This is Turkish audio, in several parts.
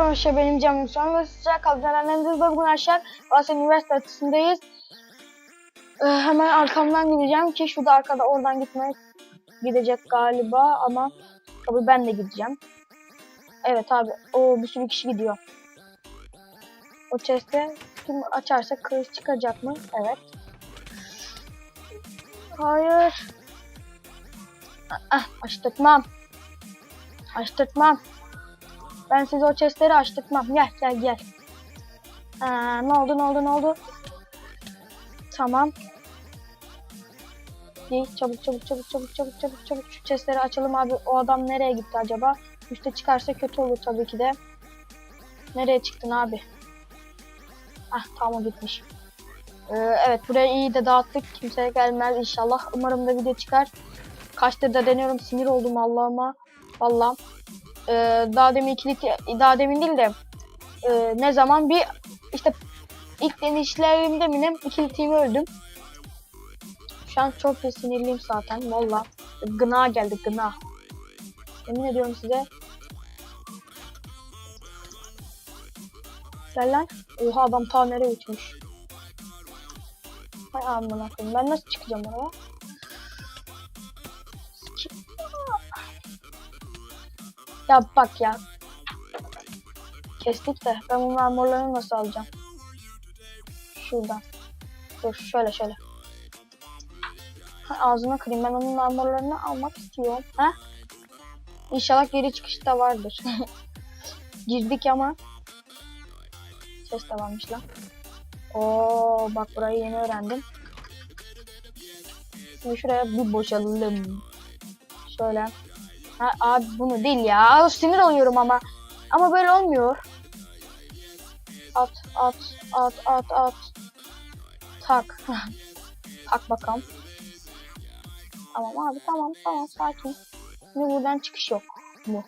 arkadaşlar benim Cem Yusuf ve sıcak kalacağınız bugün aşağı Galatasaray Üniversite açısındayız. Ee, hemen arkamdan gideceğim ki şurada arkada oradan gitmek gidecek galiba ama tabii ben de gideceğim. Evet abi o bir sürü kişi gidiyor. O chest'e kim açarsa kılıç çıkacak mı? Evet. Hayır. Ah, açtırtmam. Açtırtmam. Ben size o chestleri açtırtmam. Gel gel gel. Aa, ne oldu ne oldu ne oldu? Tamam. İyi çabuk çabuk çabuk çabuk çabuk çabuk çabuk şu chestleri açalım abi. O adam nereye gitti acaba? Üste çıkarsa kötü olur tabii ki de. Nereye çıktın abi? Ah tamam gitmiş. Ee, evet burayı iyi de dağıttık. Kimseye gelmez inşallah. Umarım da video çıkar. Kaçtır da deniyorum. Sinir oldum Allah'ıma. Vallahi. Ee, daha demin kilit daha demin değil de e, ne zaman bir işte ilk denişlerimde mi ne kilitimi öldüm. Şu an çok sinirliyim zaten valla. Gına geldi gına. Yemin ediyorum size. Gel lan. Oha adam ta nereye uçmuş. Hay amına koyayım. Ben nasıl çıkacağım oraya? Ya bak ya. Kestik de ben bunun armorlarını nasıl alacağım? Şuradan. Dur şöyle şöyle. Ha, ağzına kırayım ben onun armorlarını almak istiyorum. Ha? İnşallah geri çıkışta vardır. Girdik ama. Ses de varmış lan. Oo bak burayı yeni öğrendim. Şimdi şuraya bir boşalalım. Şöyle. Abi bunu değil ya. Sinir oluyorum ama. Ama böyle olmuyor. At, at, at, at, at. Tak. tak bakalım. Tamam abi tamam tamam sakin. Şimdi buradan çıkış yok mu?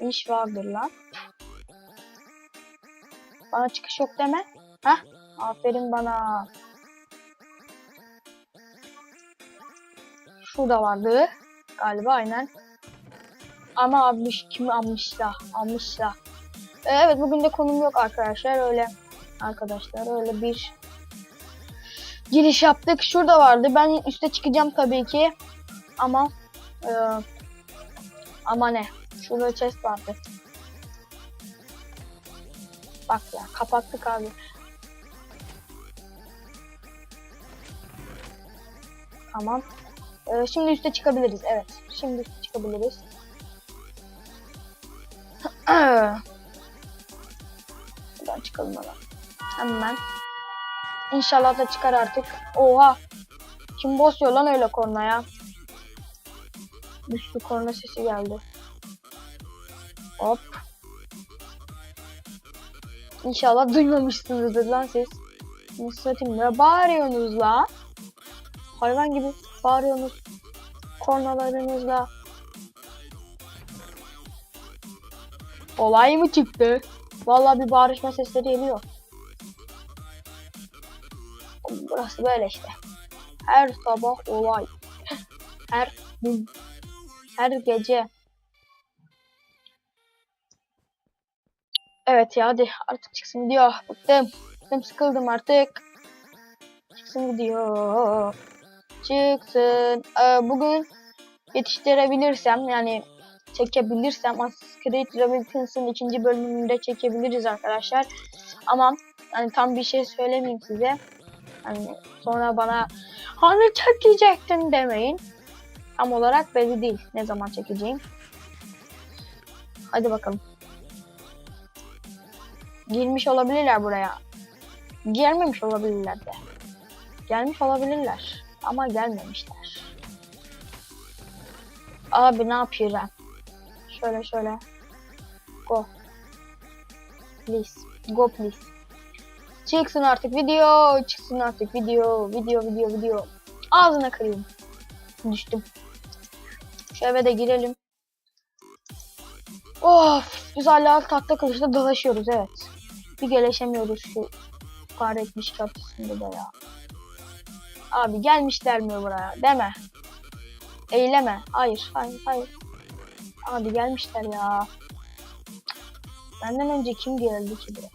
İş vardır lan. Bana çıkış yok deme. Heh. Aferin bana. Şurada vardı. Galiba aynen. Ama almış kimi almışsa almışsa. Ee, evet bugün de konum yok arkadaşlar öyle arkadaşlar öyle bir giriş yaptık. Şurada vardı. Ben üste çıkacağım tabii ki. Ama e, ama ne? Şurada chest vardı. Bak ya kapattık abi. Tamam. Ee, şimdi üste çıkabiliriz. Evet. Şimdi üste çıkabiliriz. Buradan çıkalım hemen. Hemen. İnşallah da çıkar artık. Oha. Kim basıyor lan öyle kornaya? Bir sürü korna sesi geldi. Hop. İnşallah duymamışsınızdır lan siz. Nasıl satayım? Ne bağırıyorsunuz la? Hayvan gibi bağırıyorsunuz. Kornalarınızla. Olay mı çıktı? Vallahi bir bağırışma sesleri geliyor. Burası böyle işte. Her sabah olay. Her gün. Her gece. Evet ya hadi artık çıksın gidiyor. Bıktım. Bıktım sıkıldım artık. Çıksın gidiyor. Çıksın. Ee, bugün yetiştirebilirsem yani çekebilirsem Creed Robinson'ın ikinci bölümünde çekebiliriz arkadaşlar. Ama hani tam bir şey söylemeyeyim size. Hani sonra bana hani çekecektin demeyin. Tam olarak belli değil ne zaman çekeceğim. Hadi bakalım. Girmiş olabilirler buraya. Gelmemiş olabilirler de. Gelmiş olabilirler. Ama gelmemişler. Abi ne yapıyor ben? Şöyle şöyle. Go. Please. Go please. Çıksın artık video. Çıksın artık video. Video video video. Ağzına kırayım. Düştüm. Şu eve de girelim. Of. Biz hala tahta kılıçla dolaşıyoruz evet. Bir geleşemiyoruz şu kahretmiş çatısında da ya. Abi gelmişler mi buraya? Deme. Eyleme. Hayır, hayır, hayır. Abi gelmişler ya. Benden önce kim geldi ki buraya?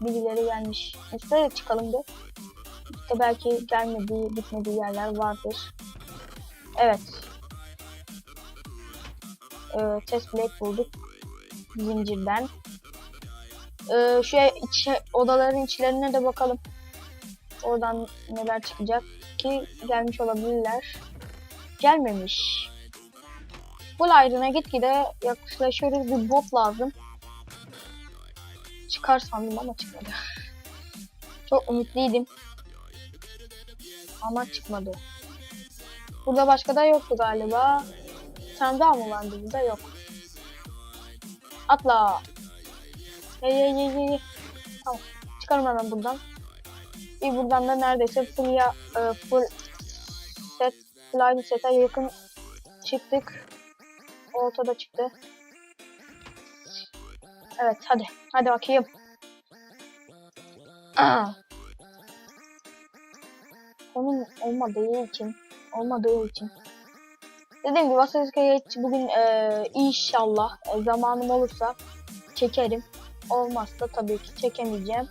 Birileri gelmiş. Üste çıkalım bir. Üste belki gelmediği, gitmediği yerler vardır. Evet. Ee, chest plate bulduk. Zincirden. Ee, şu iç, odaların içlerine de bakalım. Oradan neler çıkacak ki gelmiş olabilirler. Gelmemiş. Bu ayrına gitgide yaklaşıyoruz. Bir bot lazım. Çıkar sandım ama çıkmadı. Çok ümitliydim. Ama çıkmadı. Burada başka da yoktu galiba. Sen daha mı vardı burada? Yok. Atla. Hey hey hey hey. Tamam. Çıkarım hemen buradan. Bir buradan da neredeyse full ya e, full set line sete yakın çıktık. Ortada çıktı. Evet hadi. Hadi bakayım. Aa. Onun olmadığı için olmadığı için Dediğim gibi Creed bugün e, inşallah e, zamanım olursa çekerim. Olmazsa tabii ki çekemeyeceğim.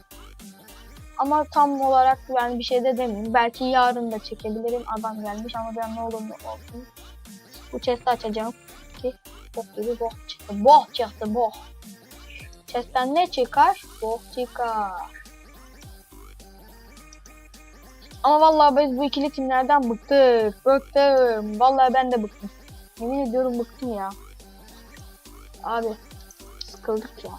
Ama tam olarak yani bir şey de demeyeyim. Belki yarın da çekebilirim. Adam gelmiş ama ben ne olur ne olsun. Bu chest'i açacağım ki bok gibi bok çıktı. Bok çıktı bok. Chest'ten ne çıkar? Bok çıkar. Ama vallahi biz bu ikili timlerden bıktık. Bıktım. Vallahi ben de bıktım. Yemin ediyorum bıktım ya. Abi sıkıldık ya.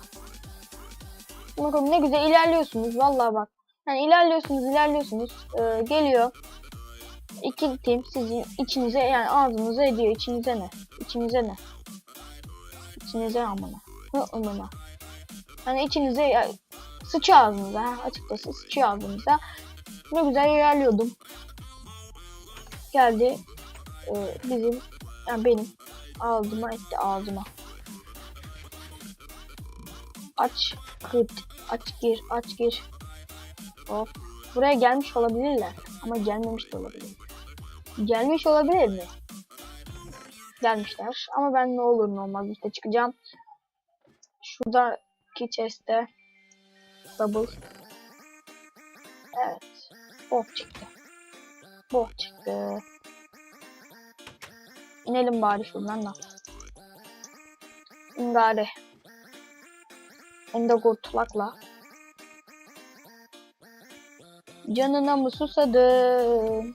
Bakın ne güzel ilerliyorsunuz vallahi bak. Yani ilerliyorsunuz ilerliyorsunuz. Ee, geliyor. İki tim sizin içinize yani ağzınıza ediyor. İçinize ne? İçinize ne? İçinize amına. Hı amına. Hani içinize ya, sıçıyor ağzınıza. Ha, açıkçası sıçıyor ağzınıza. Ne güzel ilerliyordum. Geldi e, bizim yani benim ağzıma etti ağzıma. Aç kıt aç gir aç gir. Hop. Buraya gelmiş olabilirler ama gelmemiş de olabilir. Gelmiş olabilir mi? Gelmişler ama ben ne olur ne olmaz işte çıkacağım. Şuradaki chest'te double. Evet. Bok çıktı. Bok çıktı. İnelim bari şuradan da. İn gari. Hem de kurtulakla. Canına mı susadın?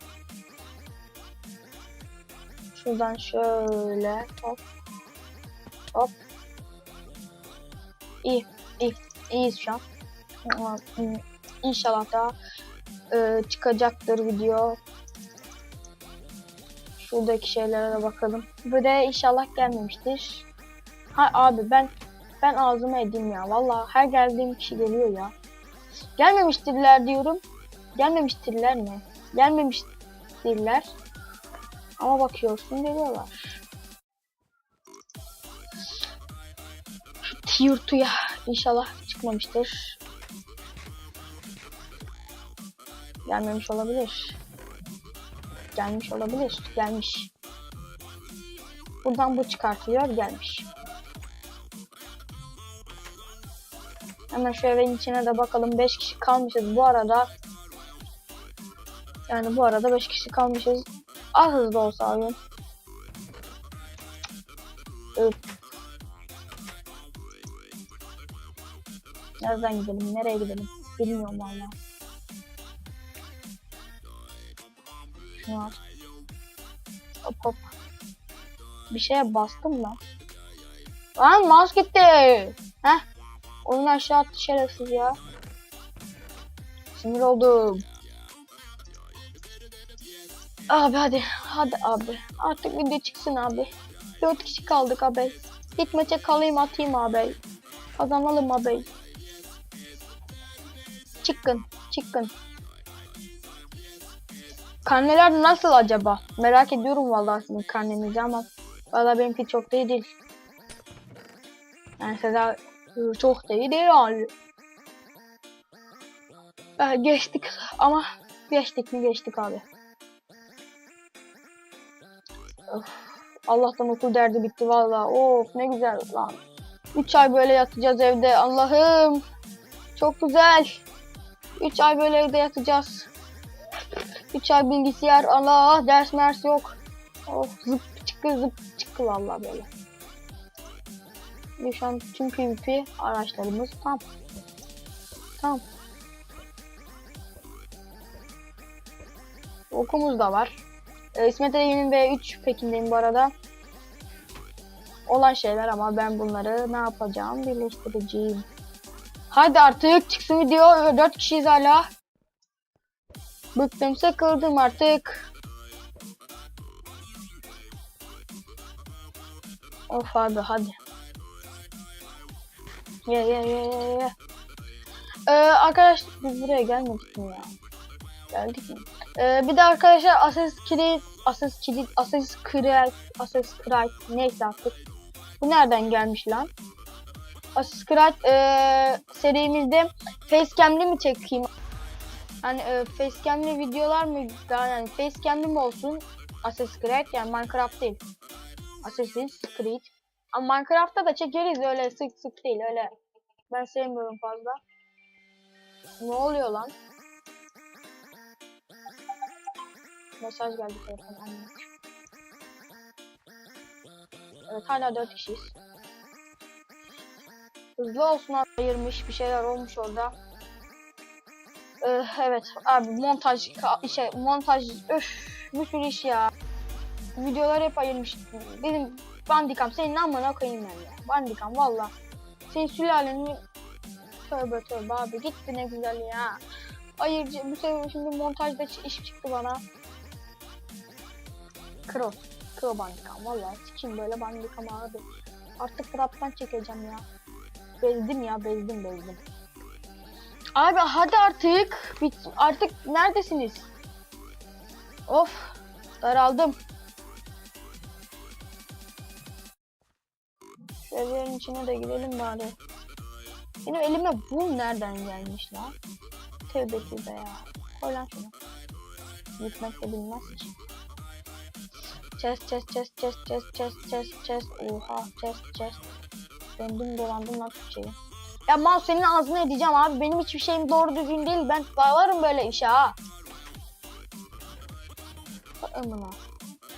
Şuradan şöyle hop hop. İyi, iyi, iyiyiz şu an. İnşallah daha e, çıkacaktır video. Şuradaki şeylere de bakalım. Buraya inşallah gelmemiştir. Ha abi ben ben ağzıma edeyim ya. Vallahi her geldiğim kişi geliyor ya. Gelmemiştirler diyorum. Gelmemiştirler mi? Gelmemiştirler. Ama bakıyorsun geliyorlar. Şu tiyurtuya inşallah çıkmamıştır. Gelmemiş olabilir. Gelmiş olabilir. Gelmiş. Buradan bu çıkartılıyor. Gelmiş. Hemen şu evin içine de bakalım. 5 kişi kalmışız bu arada. Yani bu arada 5 kişi kalmışız. Az hızlı olsa oyun. Evet. Nereden gidelim? Nereye gidelim? Bilmiyorum vallahi. Şunu. Hop hop. Bir şeye bastım lan. Lan mouse gitti. Heh. Oyun aşağı attı şerefsiz ya. Sinir oldum. Abi hadi. Hadi abi. Artık video çıksın abi. 4 kişi kaldık abi. Git maça kalayım atayım abi. Kazanalım abi. Çıkın. Çıkın. Karneler nasıl acaba? Merak ediyorum vallahi sizin karnenizi ama vallahi benimki çok da iyi değil. Yani Sezar çok da iyi değil yani. Ee, geçtik ama geçtik mi geçtik abi. Of, Allah'tan okul derdi bitti vallahi. Of ne güzel lan. 3 ay böyle yatacağız evde. Allah'ım. Çok güzel. 3 ay böyle evde yatacağız. 3 ay bilgisayar. Allah ders mers yok. Oh zıp çıkı zıp çıkı vallahi böyle. Ve şu an tüm PvP araçlarımız tam. Tam. Okumuz da var. Ee, İsmet Ege'nin V3 pekindeyim bu arada. Olan şeyler ama ben bunları ne yapacağım birleştireceğim. Hadi artık çıksın video. 4 kişiyiz hala. Bıktım sıkıldım artık. Of hadi hadi. Ye ye ye ye ye. Ee, arkadaşlar biz buraya gelmedik mi ya? Geldik mi? Ee, bir de arkadaşlar Assassin's Creed, Assassin's Creed, Assassin's Creed, Assassin's Creed neyse artık. Bu nereden gelmiş lan? Assassin's Creed ee, serimizde facecam'li mi çekeyim? Yani e, facecam'li videolar mı? Yani facecam'li mi olsun? Assassin's Creed yani Minecraft değil. Assassin's Creed. Ama Minecraft'ta da çekeriz öyle sık sık değil öyle. Ben sevmiyorum fazla. Ne oluyor lan? Mesaj geldi telefona. anne. Evet hala 4 kişiyiz. Hızlı olsun ayırmış bir şeyler olmuş orada. Ee, evet abi montaj şey montaj öf bir sürü iş ya. Videolar hep ayırmış. Benim bandikam senin amına koyayım ben ya. Bandikam valla. Senin sülalenin tövbe tövbe abi gitti ne güzel ya. Ayırıcı bu sefer şimdi montajda iş çıktı bana. Kro. Kro bandikam valla. Sikim böyle bandikam abi. Artık Fırat'tan çekeceğim ya. Bezdim ya bezdim bezdim. Abi hadi artık. Bit artık neredesiniz? Of. Daraldım. Evlerin içine de girelim bari. Benim elime bu nereden gelmiş lan? Tövbe tövbe ya. Koy lan şunu. Gitmek de bilmez ki. Chest chest chest chest chest chest chest chest. Oha chest chest. Döndüm dolandım lan Türkçeyi. Ya mal senin ağzını edeceğim abi. Benim hiçbir şeyim doğru düzgün değil. Ben varım böyle işe ha. Amına.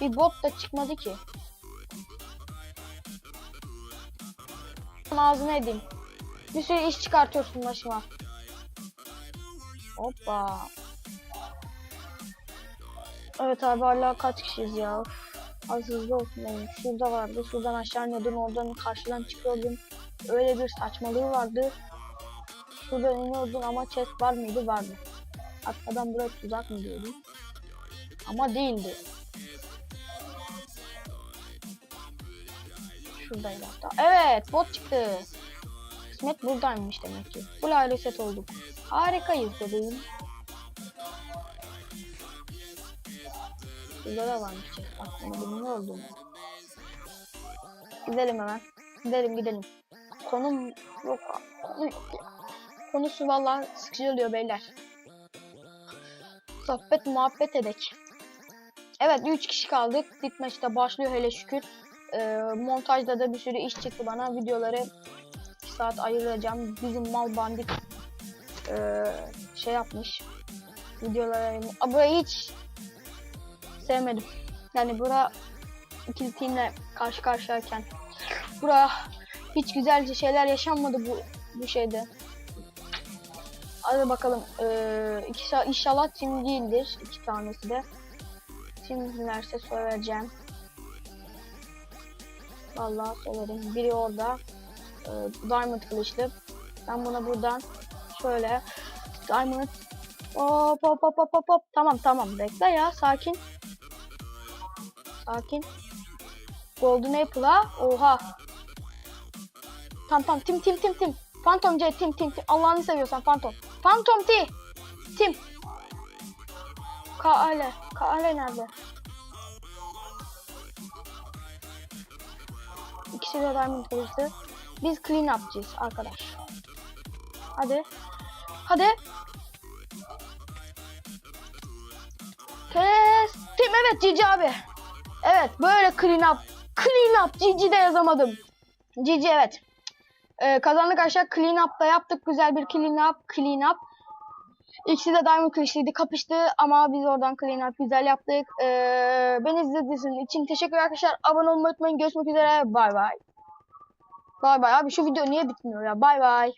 Bir bot da çıkmadı ki. Ağzını edeyim. Bir sürü iş çıkartıyorsun başıma. Hoppa. Evet abi hala kaç kişiyiz ya. Az hızlı olsun. Şurada vardı. Şuradan aşağı iniyordum. Oradan karşıdan çıkıyordum. Öyle bir saçmalığı vardı. Şuradan iniyordum ama chest var mıydı? Vardı. Arkadan buraya tuzak mı diyordum. Ama değildi. Şuradaydı hatta. Evet bot çıktı. Kısmet buradaymış demek ki. Full aile set olduk. Harikayız bebeğim. Burada da varmış chest. Aklıma bilmiyor oldum. Gidelim hemen. Gidelim gidelim. Konum yok. Konu. Konusu vallahi sıkıcı oluyor beyler. Sohbet muhabbet edek. Evet 3 kişi kaldık. Ditmeç'te başlıyor hele şükür. Ee, montajda da bir sürü iş çıktı bana. Videoları 2 saat ayıracağım. Bizim mal bandik ee, şey yapmış. Videoları Aa, burayı hiç sevmedim. Yani bura ikili teamle karşı karşıyayken bura hiç güzelce şeyler yaşanmadı bu bu şeyde. Hadi bakalım. Ee, iki, inşallah team değildir. iki tanesi de. Team dinlerse söyleyeceğim. Vallahi söylerim. Biri orada. Ee, Diamond kılıçlı. Ben buna buradan şöyle Diamond hop hop hop hop hop. Tamam tamam bekle ya sakin. Sakin. Golden Apple'a oha. Tamam tamam tim tim tim tim. Phantom C tim tim tim. Allah'ını seviyorsan Phantom. Phantom T. Tim. Kale. Kale nerede? İkisi de diamond kılıçlı. Biz clean up'cıyız arkadaş. Hadi. Hadi. Kestim. Evet Cici abi. Evet böyle clean up. Clean up. Cici de yazamadım. Cici evet. Ee, kazandık aşağı clean up da yaptık. Güzel bir clean up. Clean up. İkisi de diamond kılıçlıydı. Kapıştı ama biz oradan clean up güzel yaptık. Ee, beni izlediğiniz için teşekkür arkadaşlar. Abone olmayı unutmayın. Görüşmek üzere. Bay bay. Bay bay. Abi şu video niye bitmiyor ya? Bay bay.